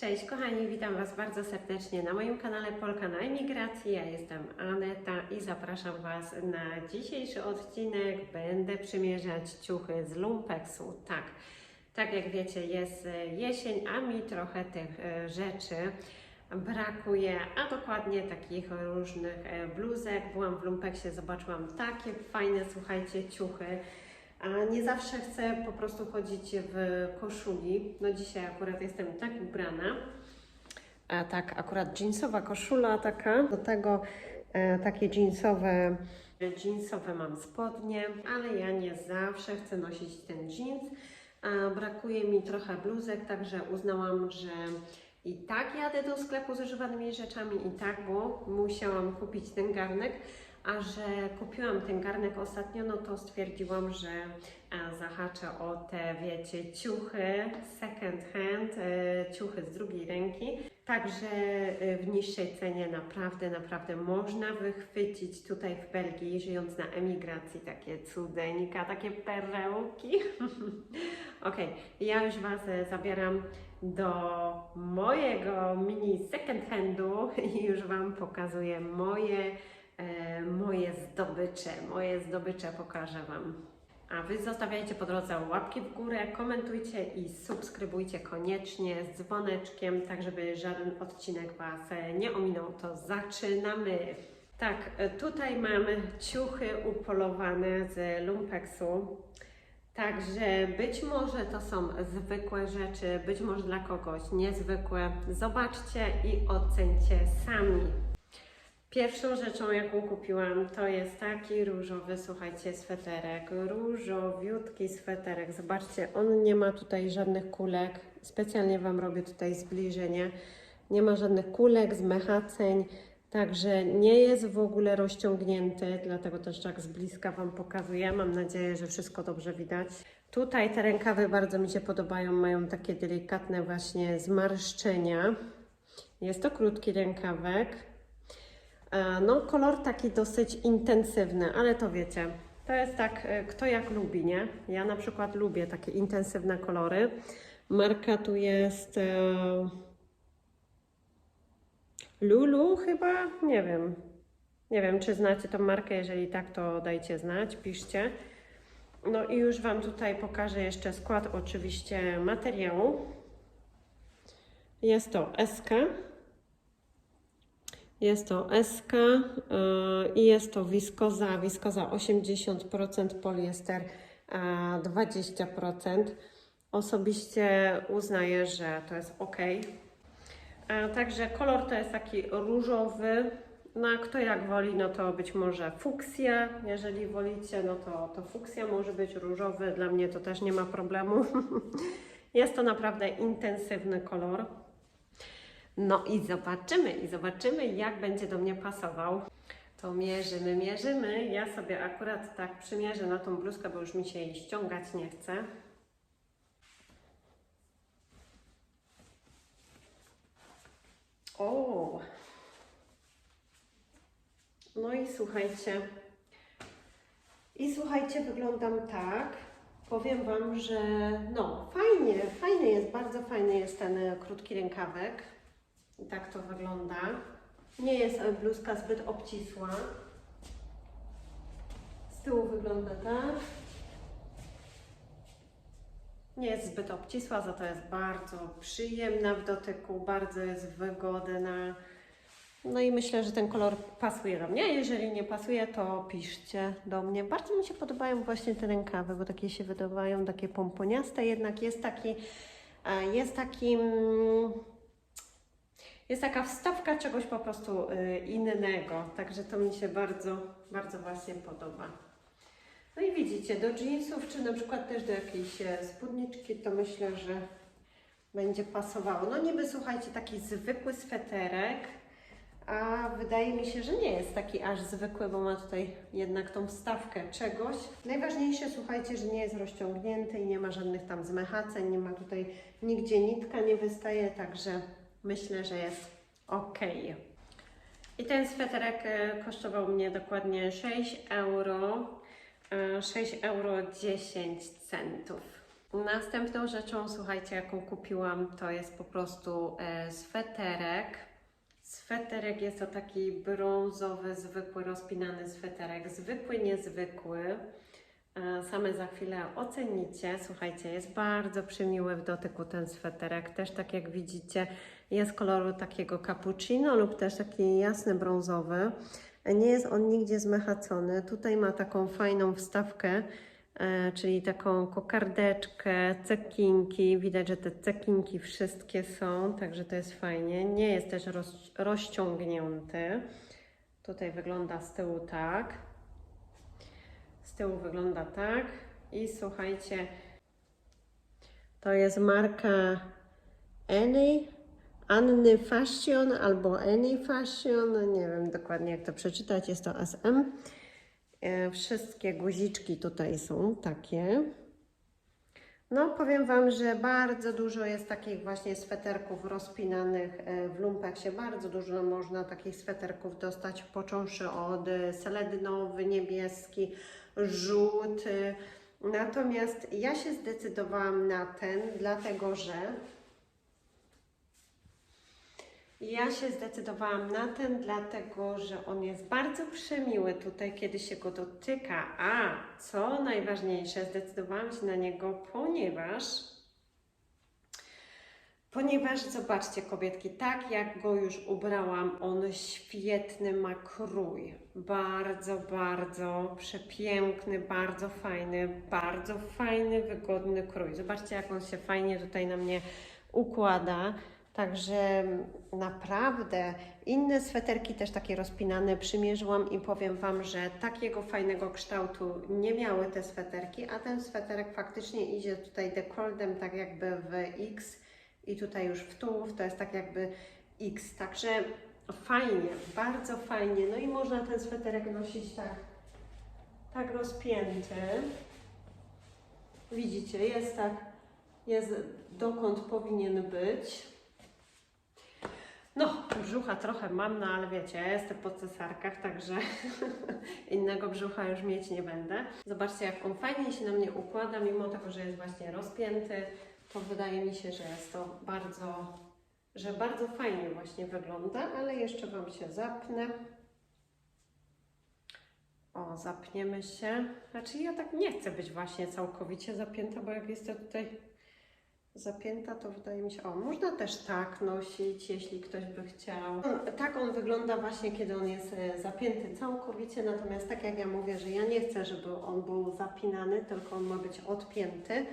Cześć kochani, witam Was bardzo serdecznie na moim kanale Polka na emigracji. Ja jestem Aneta i zapraszam Was na dzisiejszy odcinek. Będę przymierzać ciuchy z Lumpeksu. Tak, tak jak wiecie jest jesień, a mi trochę tych e, rzeczy brakuje, a dokładnie takich różnych e, bluzek. Byłam w Lumpeksie, zobaczyłam takie fajne, słuchajcie, ciuchy. A nie zawsze chcę po prostu chodzić w koszuli. No dzisiaj akurat jestem tak ubrana. A tak, akurat jeansowa koszula taka. Do tego e, takie jeansowe, jeansowe mam spodnie, ale ja nie zawsze chcę nosić ten jeans. Brakuje mi trochę bluzek, także uznałam, że i tak jadę do sklepu z używanymi rzeczami i tak, bo musiałam kupić ten garnek. A że kupiłam ten garnek ostatnio, no to stwierdziłam, że e, zahaczę o te, wiecie, ciuchy second hand, e, ciuchy z drugiej ręki. Także e, w niższej cenie naprawdę, naprawdę można wychwycić tutaj w Belgii, żyjąc na emigracji, takie cudeńka, takie perełki. Okej, ja już Was zabieram do mojego mini second handu i już Wam pokazuję moje moje zdobycze, moje zdobycze pokażę Wam. A Wy zostawiajcie po drodze łapki w górę, komentujcie i subskrybujcie koniecznie z dzwoneczkiem, tak żeby żaden odcinek Was e, nie ominął. To zaczynamy! Tak, e, tutaj mamy ciuchy upolowane z lumpeksu. Także być może to są zwykłe rzeczy, być może dla kogoś niezwykłe. Zobaczcie i ocencie sami. Pierwszą rzeczą, jaką kupiłam, to jest taki różowy, słuchajcie, sweterek. Różowiutki sweterek. Zobaczcie, on nie ma tutaj żadnych kulek. Specjalnie Wam robię tutaj zbliżenie. Nie ma żadnych kulek, zmechaceń, także nie jest w ogóle rozciągnięty, dlatego też tak z bliska Wam pokazuję. Mam nadzieję, że wszystko dobrze widać. Tutaj te rękawy bardzo mi się podobają, mają takie delikatne właśnie zmarszczenia. Jest to krótki rękawek. E, No, kolor taki dosyć intensywny, ale to wiecie, to jest tak, e, kto jak lubi, nie? Ja na przykład lubię takie intensywne kolory. Marka tu jest e, Lulu chyba, nie wiem. Nie wiem, czy znacie tą markę, jeżeli tak, to dajcie znać, piszcie. No i już Wam tutaj pokażę jeszcze skład oczywiście materiału. Jest to SK. Jest to SK yy, i jest to wiskoza, wiskoza 80%, poliester a 20%. Osobiście uznaję, że to jest ok. Także kolor to jest taki różowy. No kto jak woli, no to być może fuksja. Jeżeli wolicie, no to, to fuksja może być różowy. Dla mnie to też nie ma problemu. Jest to naprawdę intensywny kolor. No i zobaczymy, i zobaczymy, jak będzie do mnie pasował. To mierzymy, mierzymy. Ja sobie akurat tak przymierzę na tą bluzkę, bo już mi się jej ściągać nie chce. O! No i słuchajcie. I słuchajcie, wyglądam tak. Powiem Wam, że no fajnie, fajny jest, bardzo fajny jest ten e, krótki rękawek. I tak to wygląda. Nie jest e, bluzka zbyt obcisła. Z tyłu wygląda tak. Nie jest zbyt obcisła, za to jest bardzo przyjemna w dotyku, bardzo jest wygodna. No i myślę, że ten kolor pasuje do mnie. Jeżeli nie pasuje, to piszcie do mnie. Bardzo mi się podobają właśnie te rękawy, bo takie się wydawają, takie pomponiaste, jednak jest taki, e, jest taki, jest taka wstawka czegoś po prostu y, innego. Także to mi się bardzo, bardzo właśnie podoba. No i widzicie, do jeansów, czy na przykład też do jakiejś e, spódniczki, to myślę, że będzie pasowało. No niby słuchajcie, taki zwykły sweterek, a wydaje mi się, że nie jest taki aż zwykły, bo ma tutaj jednak tą wstawkę czegoś. Najważniejsze, słuchajcie, że nie jest rozciągnięty i nie ma żadnych tam zmechaceń, nie ma tutaj nigdzie nitka nie wystaje, także myślę, że jest ok. I ten sweterek e, kosztował mnie dokładnie 6 euro. e, 6 euro 10 centów. Następną rzeczą, słuchajcie, jaką kupiłam, to jest po prostu e, sweterek. Sweterek jest to taki brązowy, zwykły, rozpinany sweterek. Zwykły, niezwykły. E, Same za chwilę ocenicie. Słuchajcie, jest bardzo przymiły w dotyku ten sweterek. Też tak jak widzicie, jest koloru takiego cappuccino lub też taki jasny brązowy. Nie jest on nigdzie zmechacony. Tutaj ma taką fajną wstawkę, e, czyli taką kokardeczkę, cekinki. Widać, że te cekinki wszystkie są, także to jest fajnie. Nie jest też roz, rozciągnięty. Tutaj wygląda z tyłu tak. Z tyłu wygląda tak. I słuchajcie, to jest marka Any, Anny Fashion albo Any Fashion. Nie wiem dokładnie jak to przeczytać. Jest to SM. E, Wszystkie guziczki tutaj są takie. No, powiem Wam, że bardzo dużo jest takich właśnie sweterków rozpinanych e, w lumpeksie. Bardzo dużo można takich sweterków dostać, począwszy od e, seledynowy, niebieski, żółty. Natomiast ja się zdecydowałam na ten, dlatego że ja się zdecydowałam na ten, dlatego że on jest bardzo przemiły tutaj, kiedy się go dotyka. A co najważniejsze, zdecydowałam się na niego, ponieważ. Ponieważ zobaczcie, kobietki, tak jak go już ubrałam, on świetny ma krój. Bardzo, bardzo przepiękny, bardzo fajny, bardzo fajny, wygodny krój. Zobaczcie, jak on się fajnie tutaj na mnie układa. Także naprawdę inne sweterki też takie rozpinane przymierzyłam i powiem Wam, że takiego fajnego kształtu nie miały te sweterki, a ten sweterek faktycznie idzie tutaj dekoldem tak jakby w X i tutaj już w tułów to jest tak jakby X. Także fajnie, bardzo fajnie. No i można ten sweterek nosić tak, tak rozpięty. Widzicie, jest tak, jest dokąd powinien być. No, brzucha trochę mam, no ale wiecie, ja jestem po cesarkach, także innego brzucha już mieć nie będę. Zobaczcie, jak on fajnie się na mnie układa, mimo tego, że jest właśnie rozpięty, to wydaje mi się, że jest to bardzo, że bardzo fajnie właśnie wygląda, ale jeszcze Wam się zapnę. O, zapniemy się. Znaczy ja tak nie chcę być właśnie całkowicie zapięta, bo jak jestem tutaj zapięta, to wydaje mi się, o, można też tak nosić, jeśli ktoś by chciał. Tak on wygląda właśnie, kiedy on jest e, zapięty całkowicie, natomiast tak jak ja mówię, że ja nie chcę, żeby on był zapinany, tylko on ma być odpięty,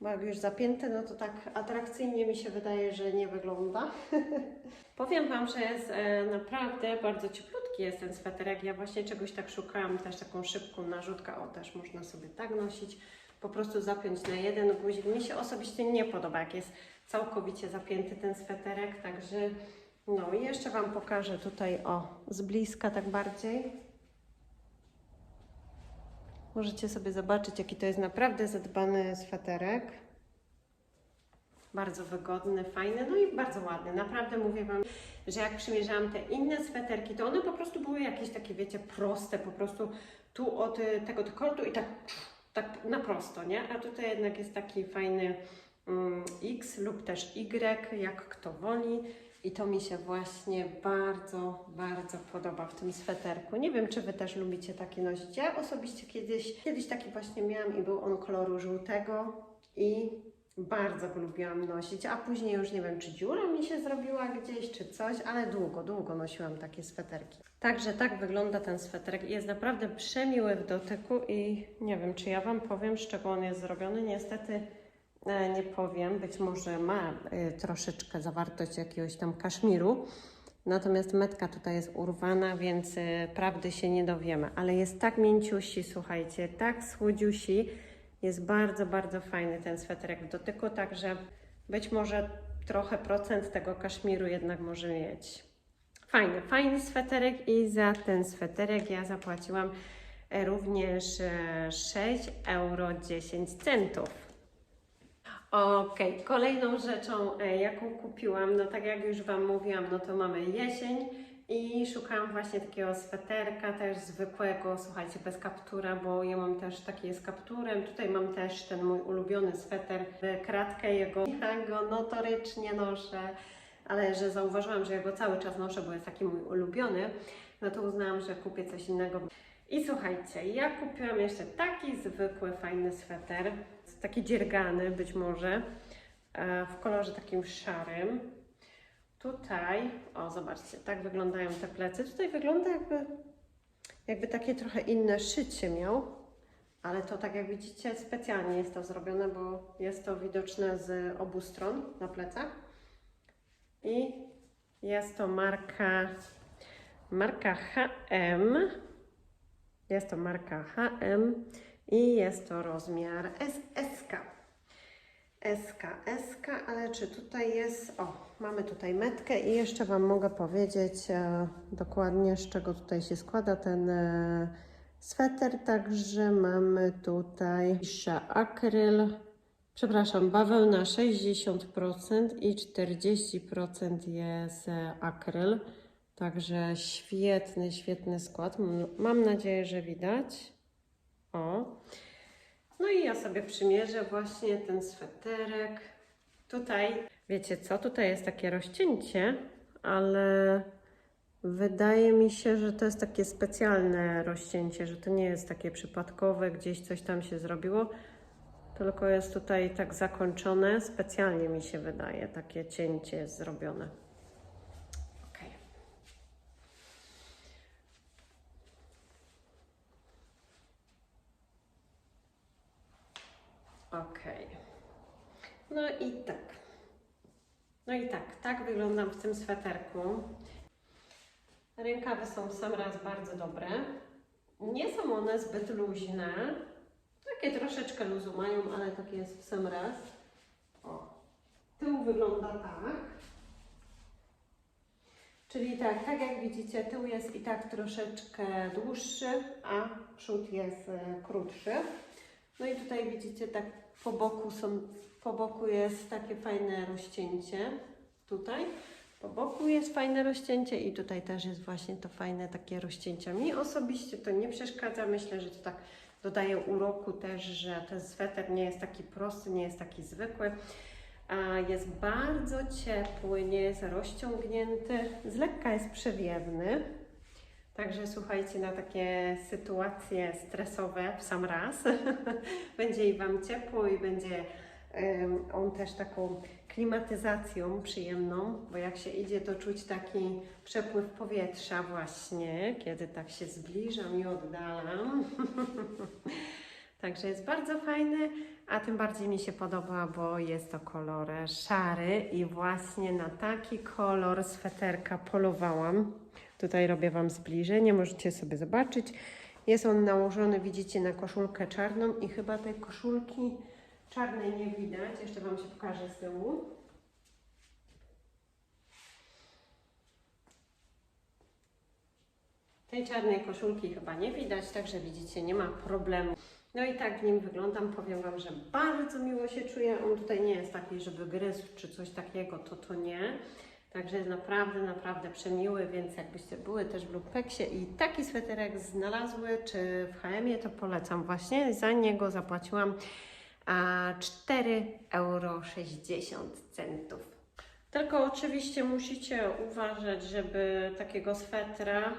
bo jak już zapięty, no to tak atrakcyjnie mi się wydaje, że nie wygląda. Powiem Wam, że jest e, naprawdę bardzo cieplutki jest ten sweterek. Ja właśnie czegoś tak szukałam, też taką szybką narzutkę, o też można sobie tak nosić po prostu zapiąć na jeden guzik. Mi się osobiście nie podoba, jak jest całkowicie zapięty ten sweterek, także no i jeszcze Wam pokażę tutaj o z bliska tak bardziej. Możecie sobie zobaczyć, jaki to jest naprawdę zadbany sweterek. Bardzo wygodny, fajny, no i bardzo ładny. Naprawdę mówię Wam, że jak przymierzałam te inne sweterki, to one po prostu były jakieś takie, wiecie, proste, po prostu tu od y, tego dekoltu i tak tak na prosto, nie? A tutaj jednak jest taki fajny mm, X lub też Y, jak kto woli. I to mi się właśnie bardzo, bardzo podoba w tym sweterku. Nie wiem, czy Wy też lubicie takie nosić. Ja osobiście kiedyś, kiedyś taki właśnie miałam i był on koloru żółtego i bardzo lubiłam nosić, a później już nie wiem, czy dziura mi się zrobiła gdzieś, czy coś, ale długo, długo nosiłam takie sweterki. Także tak wygląda ten sweterek. Jest naprawdę przemiły w dotyku i nie wiem, czy ja Wam powiem, z czego on jest zrobiony. Niestety e, nie powiem. Być może ma e, troszeczkę zawartość jakiegoś tam kaszmiru. Natomiast metka tutaj jest urwana, więc e, prawdy się nie dowiemy. Ale jest tak mięciusi, słuchajcie, tak słodziusi. Jest bardzo, bardzo fajny ten sweterek w dotyku, także być może trochę procent tego kaszmiru jednak może mieć. Fajny, fajny sweterek i za ten sweterek ja zapłaciłam e, również e, 6 euro 10 centów. Ok, kolejną rzeczą, e, jaką kupiłam, no tak jak już Wam mówiłam, no to mamy jesień I szukałam właśnie takiego sweterka też zwykłego, słuchajcie, bez kaptura, bo ja mam też taki z kapturem. Tutaj mam też ten mój ulubiony sweter, kratkę jego. Ja go notorycznie noszę, ale że zauważyłam, że ja go cały czas noszę, bo jest taki mój ulubiony, no to uznałam, że kupię coś innego. I słuchajcie, ja kupiłam jeszcze taki zwykły, fajny sweter, taki dziergany być może, e, w kolorze takim szarym. Tutaj, o zobaczcie, tak wyglądają te plecy. Tutaj wygląda jakby, jakby takie trochę inne szycie miał, ale to tak jak widzicie specjalnie jest to zrobione, bo jest to widoczne z obu stron na plecach. I jest to marka, marka HM. Jest to marka HM i jest to rozmiar SSK. SK, SK, ale czy tutaj jest. O, mamy tutaj metkę i jeszcze Wam mogę powiedzieć e, dokładnie, z czego tutaj się składa ten e, sweter. Także mamy tutaj pisze akryl, przepraszam, bawełna 60% i 40% jest e, akryl. Także świetny, świetny skład. Mam nadzieję, że widać. O. No i ja sobie przymierzę właśnie ten sweterek. Tutaj, wiecie co, tutaj jest takie rozcięcie, ale wydaje mi się, że to jest takie specjalne rozcięcie, że to nie jest takie przypadkowe, gdzieś coś tam się zrobiło, tylko jest tutaj tak zakończone. Specjalnie mi się wydaje, takie cięcie jest zrobione. No i tak. No i tak, tak wyglądam w tym sweterku. Rękawy są w sam raz bardzo dobre. Nie są one zbyt luźne. Takie troszeczkę luzu mają, ale takie jest w sam raz. O. Tył wygląda tak. Czyli tak, tak jak widzicie, tył jest i tak troszeczkę dłuższy, a przód jest e, krótszy. No i tutaj widzicie, tak po boku są, po boku jest takie fajne rozcięcie. Tutaj. Po boku jest fajne rozcięcie i tutaj też jest właśnie to fajne takie rozcięcie. Mi osobiście to nie przeszkadza. Myślę, że to tak dodaje uroku też, że ten sweter nie jest taki prosty, nie jest taki zwykły. A jest bardzo ciepły, nie jest rozciągnięty, z lekka jest przewiewny. Także słuchajcie, na takie sytuacje stresowe w sam raz będzie i Wam ciepło i będzie on też taką klimatyzacją przyjemną, bo jak się idzie, to czuć taki przepływ powietrza właśnie, kiedy tak się zbliżam i oddalam. Także jest bardzo fajny, a tym bardziej mi się podoba, bo jest to kolor szary i właśnie na taki kolor sweterka polowałam. Tutaj robię Wam zbliżenie, możecie sobie zobaczyć. Jest on nałożony, widzicie, na koszulkę czarną i chyba tej koszulki czarnej nie widać. Jeszcze Wam się pokażę z tyłu. Tej czarnej koszulki chyba nie widać, także widzicie, nie ma problemu. No i tak w nim wyglądam. Powiem Wam, że bardzo miło się czuję. On tutaj nie jest taki, żeby gryzł czy coś takiego, to to nie. Także jest naprawdę, naprawdę przemiły, więc jakbyście były też w Lumpeksie i taki sweterek znalazły, czy w HM-ie, to polecam właśnie. Za niego zapłaciłam 4,60 euro. Tylko oczywiście musicie uważać, żeby takiego swetra,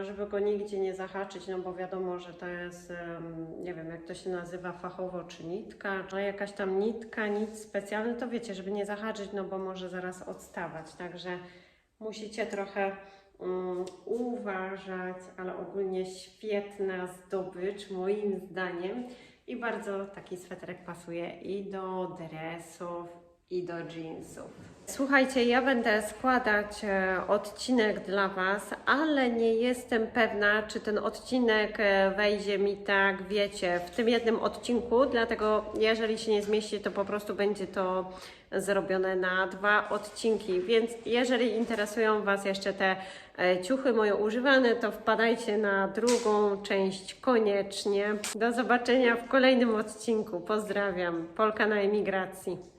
e, żeby go nigdzie nie zahaczyć, no bo wiadomo, że to jest, nie wiem jak to się nazywa fachowo, czy nitka, czy jakaś tam nitka, nic specjalny, to wiecie, żeby nie zahaczyć, no bo może zaraz odstawać, także musicie trochę mm, uważać, ale ogólnie świetna zdobycz moim zdaniem i bardzo taki sweterek pasuje i do dresów, i do jeansów. Słuchajcie, ja będę składać e, odcinek dla Was, ale nie jestem pewna, czy ten odcinek e, wejdzie mi tak, wiecie, w tym jednym odcinku, dlatego jeżeli się nie zmieści, to po prostu będzie to zrobione na dwa odcinki. Więc jeżeli interesują Was jeszcze te e, ciuchy moje używane, to wpadajcie na drugą część koniecznie. Do zobaczenia w kolejnym odcinku. Pozdrawiam. Polka na emigracji.